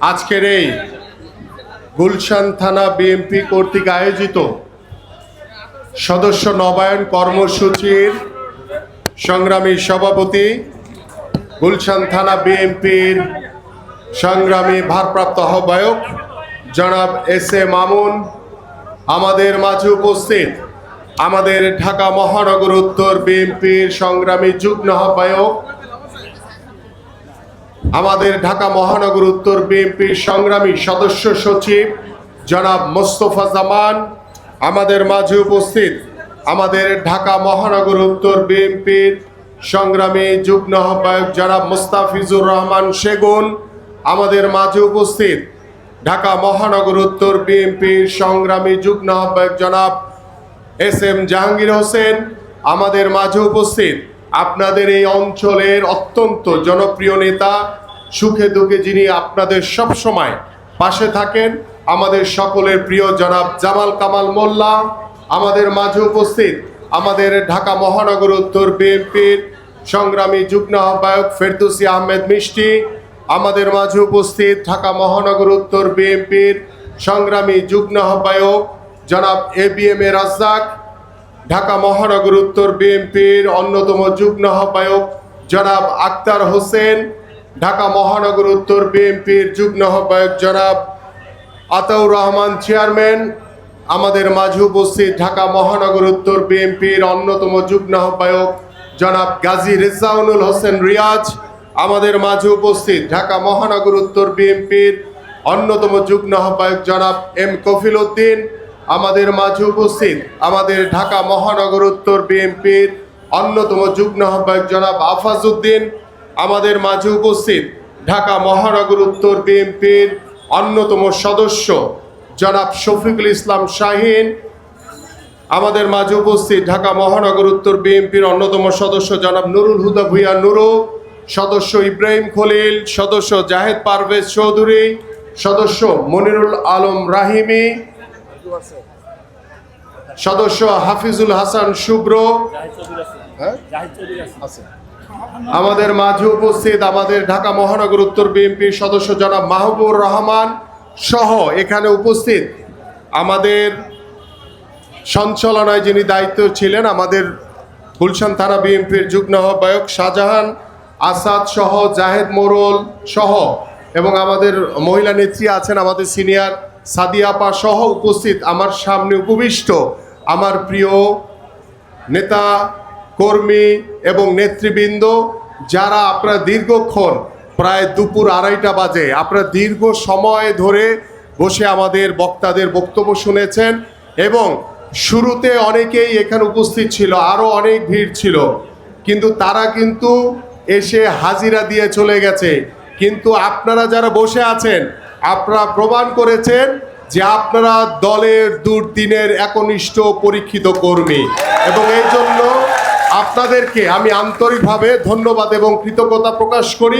আজকের এই গুলশান থানা বিএমপি কর্তৃক আয়োজিত সদস্য নবায়ন কর্মসূচির সংগ্রামী সভাপতি গুলশান থানা বিএনপির সংগ্রামী ভারপ্রাপ্ত আহ্বায়ক জনাব এস এ মামুন, আমাদের মাঝে উপস্থিত আমাদের ঢাকা মহানগর উত্তর বিএনপির সংগ্রামী যুগ্ম আহ্বায়ক আমাদের ঢাকা মহানগর উত্তর বিএনপির সংগ্রামী সদস্য সচিব জনাব মোস্তফা জামান, আমাদের মাঝে উপস্থিত আমাদের ঢাকা মহানগর উত্তর বিএনপির সংগ্রামী যুগ্ম আহ্বায়ক জনাব মুস্তাফিজুর রহমান সেগুন, আমাদের মাঝে উপস্থিত ঢাকা মহানগর উত্তর বিএনপির সংগ্রামী যুগ্ম আহ্বায়ক জনাব এস এম জাহাঙ্গীর হোসেন, আমাদের মাঝে উপস্থিত আপনাদের এই অঞ্চলের অত্যন্ত জনপ্রিয় নেতা, সুখে দুঃখে যিনি আপনাদের সব সময় পাশে থাকেন, আমাদের সকলের প্রিয় জনাব জামাল কামাল মোল্লা, আমাদের মাঝে উপস্থিত আমাদের ঢাকা মহানগর উত্তর বিএনপির সংগ্রামী যুগ্ম আহ্বায়ক ফেরদৌসি আহমেদ মিষ্টি, আমাদের মাঝে উপস্থিত ঢাকা মহানগর উত্তর বিএনপির সংগ্রামী যুগ্ম আহ্বায়ক জনাব A B M A Razzaq Dhaka মহানগর উত্তর বিএনপির অন্যতম যুগ্ম আহ্বায়ক জনাব আক্তার হোসেন, ঢাকা মহানগর উত্তর বিএনপির যুগ্ম আহ্বায়ক জনাব আতাউর রহমান চেয়ারম্যান, আমাদের মাঝে উপস্থিত ঢাকা মহানগর উত্তর বিএনপির অন্যতম যুগ্ম আহ্বায়ক জনাব গাজী রেজাউনুল হোসেন রিয়াজ, আমাদের মাঝে উপস্থিত ঢাকা মহানগর উত্তর বিএনপির অন্যতম যুগ্ম আহ্বায়ক জনাব এম কফিল উদ্দিন আমাদের মাঝে উপস্থিত আমাদের ঢাকা মহানগর উত্তর বিএনপির অন্যতম যুগ্ম আহ্বায়ক জনাব আফাজ উদ্দিন আমাদের মাঝে উপস্থিত ঢাকা মহানগর উত্তর বিএনপির অন্যতম সদস্য জনাব শফিকুল ইসলাম শাহিন, আমাদের মাঝে উপস্থিত ঢাকা মহানগর উত্তর বিএনপির অন্যতম সদস্য জনাব নুরুল হুদা ভুইয়া নুরু, সদস্য ইব্রাহিম খলিল, সদস্য জাহেদ পারভেজ চৌধুরী, সদস্য মনিরুল আলম রাহিমি সদস্য হাফিজুল হাসান শুভ্র। হ্যাঁ? আমাদের মাঝে উপস্থিত আমাদের ঢাকা মহানগর উত্তর বিএনপির সদস্য জনাব মাহবুবুর রহমান সহ এখানে উপস্থিত আমাদের সঞ্চালনায় যিনি দায়িত্ব ছিলেন আমাদের গুলশান থানা বিএনপির যুগ্ম আহ্বায়ক শাহজাহান আসাদ সহ জাহেদ মোরল সহ এবং আমাদের মহিলা নেত্রী আছেন আমাদের সিনিয়র সাদিয়াপা সহ উপস্থিত আমার সামনে উপবিষ্ট আমার প্রিয় নেতা, কর্মী এবং নেতৃবৃন্দ, যারা আপনারা দীর্ঘক্ষণ প্রায় দুপুর আড়াইটা বাজে আপনারা দীর্ঘ সময় ধরে বসে আমাদের বক্তাদের বক্তব্য শুনেছেন এবং শুরুতে অনেকেই এখানে উপস্থিত ছিল আরও অনেক ভিড় ছিল, কিন্তু তারা কিন্তু এসে হাজিরা দিয়ে চলে গেছে। কিন্তু আপনারা যারা বসে আছেন আপনারা প্রমাণ করেছেন যে আপনারা দলের দুর্দিনের একনিষ্ঠ পরীক্ষিত কর্মী। এবং এই জন্য আপনাদেরকে আমি আন্তরিকভাবে ধন্যবাদ এবং কৃতজ্ঞতা প্রকাশ করি।